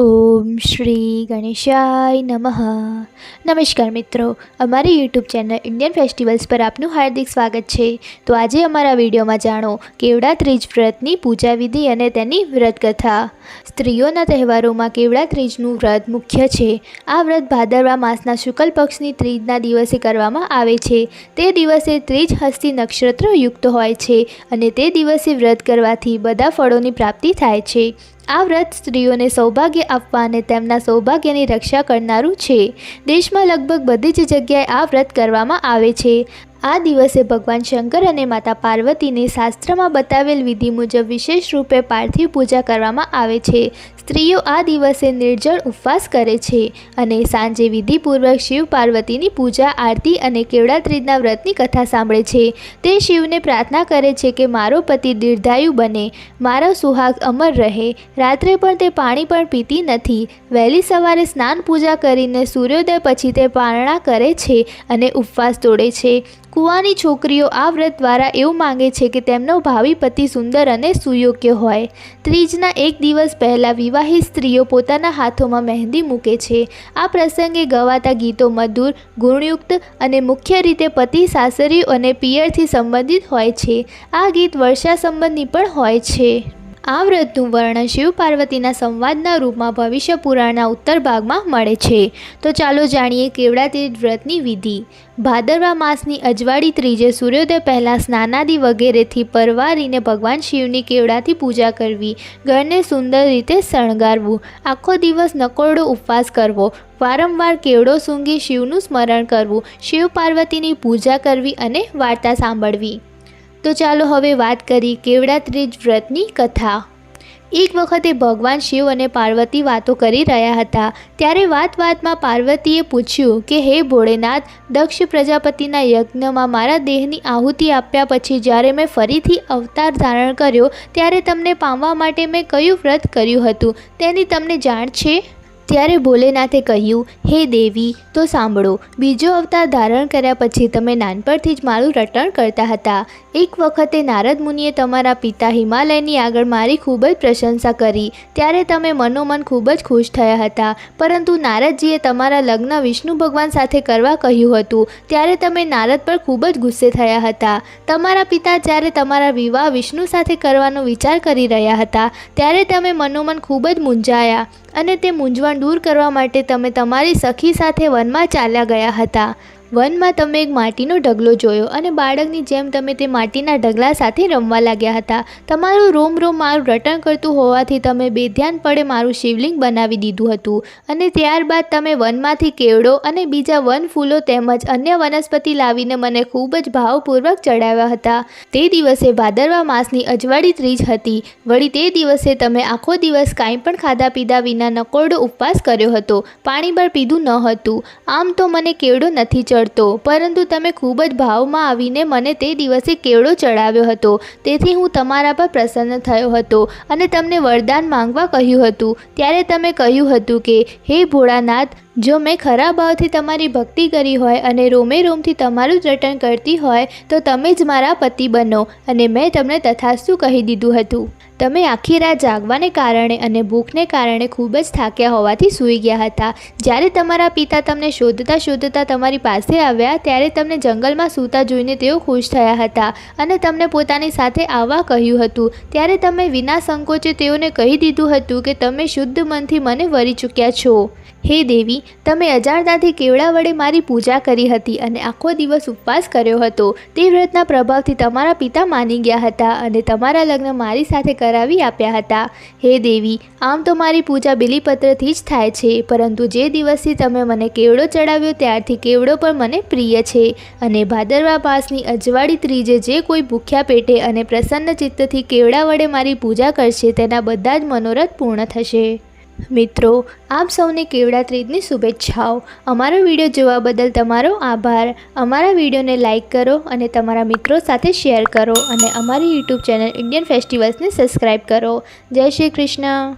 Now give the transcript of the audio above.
ઓમ શ્રી ગણેશાય નમઃ. નમસ્કાર મિત્રો, અમારી યુટ્યુબ ચેનલ ઇન્ડિયન ફેસ્ટિવલ્સ પર આપનું હાર્દિક સ્વાગત છે. તો આજે અમારા વિડીયોમાં જાણો, કેવડા ત્રીજ વ્રતની પૂજા વિધિ અને તેની વ્રત કથા સ્ત્રીઓના તહેવારોમાં કેવડા ત્રીજનું વ્રત મુખ્ય છે? આ વ્રત ભાદરવા માસના શુક્લ પક્ષની ત્રીજના દિવસે કરવામાં આવે છે. તે દિવસે ત્રીજ હસ્તી નક્ષત્ર યુક્ત હોય છે અને તે દિવસે વ્રત કરવાથી બધા ફળોની પ્રાપ્તિ થાય છે. આ વ્રત સ્ત્રીઓને સૌભાગ્ય આપવા અને તેમના સૌભાગ્યની રક્ષા કરનારું છે. દેશમાં લગભગ બધી જ જગ્યાએ આ વ્રત કરવામાં આવે છે. આ દિવસે ભગવાન શંકર અને માતા પાર્વતીની શાસ્ત્રમાં બતાવેલ વિધિ મુજબ વિશેષ રૂપે પાર્થિવ પૂજા કરવામાં આવે છે. સ્ત્રીઓ આ દિવસે નિર્જળ ઉપવાસ કરે છે અને સાંજે વિધિપૂર્વક શિવ પાર્વતીની પૂજા, આરતી અને કેવડાત્રીજના વ્રતની કથા સાંભળે છે. તે શિવને પ્રાર્થના કરે છે કે મારો પતિ દીર્ઘાયુ બને, મારો સુહાગ અમર રહે. રાત્રે પણ તે પાણી પણ પીતી નથી. વહેલી સવારે સ્નાન પૂજા કરીને સૂર્યોદય પછી તે પારણા કરે છે અને ઉપવાસ તોડે છે. કુંવાની છોકરીઓ આ વ્રત દ્વારા એવું માંગે છે કે તેમનો ભાવિ પતિ સુંદર અને સુયોગ્ય હોય. ત્રીજના એક દિવસ પહેલાં વિવાહિત સ્ત્રીઓ પોતાના હાથોમાં મહેંદી મૂકે છે. આ પ્રસંગે ગવાતા ગીતો મધુર, ગુણયુક્ત અને મુખ્ય રીતે પતિ, સાસરીઓ અને પિયરથી સંબંધિત હોય છે. આ ગીત વર્ષા સંબંધી પણ હોય છે. આ વ્રતનું વર્ણન શિવ પાર્વતીના સંવાદના રૂપમાં ભવિષ્ય પુરાણના ઉત્તર ભાગમાં મળે છે. તો ચાલો જાણીએ કેવડા તીર્થ વ્રતની વિધિ. ભાદરવા માસની અજવાળી ત્રીજે સૂર્યોદય પહેલાં સ્નાનાદિ વગેરેથી પરવારીને ભગવાન શિવની કેવડાથી પૂજા કરવી. ઘરને સુંદર રીતે શણગારવું. આખો દિવસ નકોરડો ઉપવાસ કરવો. વારંવાર કેવડો સૂંઘી શિવનું સ્મરણ કરવું. શિવ પાર્વતીની પૂજા કરવી અને વાર્તા સાંભળવી. તો ચાલો હવે વાત કરી કેવડા ત્રીજ વ્રતની કથા. એક વખતે ભગવાન શિવ અને પાર્વતી વાતો કરી રહ્યા હતા. ત્યારે વાત વાતમાં પાર્વતીએ પૂછ્યું કે, હે ભોળેનાથ, દક્ષ પ્રજાપતિના યજ્ઞમાં મારા દેહની આહુતિ આપ્યા પછી જ્યારે મેં ફરીથી અવતાર ધારણ કર્યો, ત્યારે તમને પામવા માટે મેં કયું વ્રત કર્યું હતું? તેની તમને જાણ છે? ત્યારે ભોલેનાથે કહ્યું, હે દેવી, તો સાંભળો. બીજો અવતાર ધારણ કર્યા પછી તમે નાનપણથી જ મારું રટણ કરતા હતા. એક વખતે નારદ મુનિએ તમારા પિતા હિમાલયની આગળ મારી ખૂબ જ પ્રશંસા કરી. ત્યારે તમે મનોમન ખૂબ જ ખુશ થયા હતા. પરંતુ નારદજીએ તમારા લગ્ન વિષ્ણુ ભગવાન સાથે કરવા કહ્યું હતું. ત્યારે તમે નારદ પર ખૂબ જ ગુસ્સે થયા હતા. તમારા પિતા જ્યારે તમારા વિવાહ વિષ્ણુ સાથે કરવાનો વિચાર કરી રહ્યા હતા, ત્યારે તમે મનોમન ખૂબ જ મૂંઝાયા. અને તે મૂંઝવણ દૂર કરવા માટે તમે તમારી સખી સાથે વનમાં ચાલ્યા ગયા હતા. વનમાં તમે એક માટીનો ઢગલો જોયો અને બાળકની જેમ તમે તે માટીના ઢગલા સાથે રમવા લાગ્યા હતા. તમારું રોમ રોમ મારું રટણ કરતું હોવાથી તમે બેધ્યાન પડે મારું શિવલિંગ બનાવી દીધું હતું. અને ત્યારબાદ તમે વનમાંથી કેવડો અને બીજા વન ફૂલો તેમજ અન્ય વનસ્પતિ લાવીને મને ખૂબ જ ભાવપૂર્વક ચડાવ્યા હતા. તે દિવસે ભાદરવા માસની અજવાળી ત્રીજ હતી. વળી તે દિવસે તમે આખો દિવસ કાંઈ પણ ખાધા પીધા વિના નકોરડો ઉપવાસ કર્યો હતો. પાણી પણ પીધું ન હતું. આમ તો મને કેવડો નથી ચડતો. પરંતુ તમે ખૂબ જ ભાવમાં આવીને મને તે દિવસે કેવડો ચડાવ્યો હતો. તેથી હું તમારા પર પ્રસન્ન થયો હતો અને તમને વરદાન માંગવા કહ્યું હતું. ત્યારે તમે કહ્યું હતું કે, હે ભોળાનાથ જો મેં ખરા ભાવથી તમારી ભક્તિ કરી હોય અને રોમે રોમથી તમારું જ રટણ કરતી હોય, તો તમે જ મારા પતિ બનો અને મેં તમને તથાસ્તુ કહી દીધું હતું. તમે આખી રાત જાગવાને કારણે અને ભૂખને કારણે ખૂબ જ થાક્યા હોવાથી સૂઈ ગયા હતા. જ્યારે તમારા પિતા તમને શોધતા શોધતા તમારી પાસે આવ્યા, ત્યારે તમને જંગલમાં સૂતા જોઈને તેઓ ખુશ થયા હતા અને તમને પોતાની સાથે આવવા કહ્યું હતું. ત્યારે તમે વિના સંકોચે તેઓને કહી દીધું હતું કે તમે શુદ્ધ મનથી મને વરી ચૂક્યા છો. હે દેવી તમે અજાણતાથી કેવડા વડે મારી પૂજા કરી હતી અને આખો દિવસ ઉપવાસ કર્યો હતો. તે વ્રતના પ્રભાવથી તમારા પિતા માની ગયા હતા અને તમારા લગ્ન મારી સાથે કરાવી આપ્યા હતા. હે દેવી, આમ તો મારી પૂજા બિલીપત્રથી જ થાય છે, પરંતુ જે દિવસથી તમે મને કેવડો ચડાવ્યો ત્યારથી કેવડો પણ મને પ્રિય છે. અને ભાદરવા પાસની અજવાળી ત્રીજે જે કોઈ ભૂખ્યા પેટે અને પ્રસન્ન ચિત્તથી કેવડા વડે મારી પૂજા કરશે તેના બધા જ મનોરથ પૂર્ણ થશે. મિત્રો, આપ સૌને કેવડા ત્રીજની શુભેચ્છાઓ. અમારો વીડિયો જોવા બદલ તમારો આભાર. અમારા વિડીયોને લાઇક કરો અને તમારા મિત્રો સાથે શેર કરો અને અમારી યુટ્યુબ ચેનલ ઇન્ડિયન ફેસ્ટિવલ્સને સબસ્ક્રાઈબ કરો. જય શ્રી કૃષ્ણ.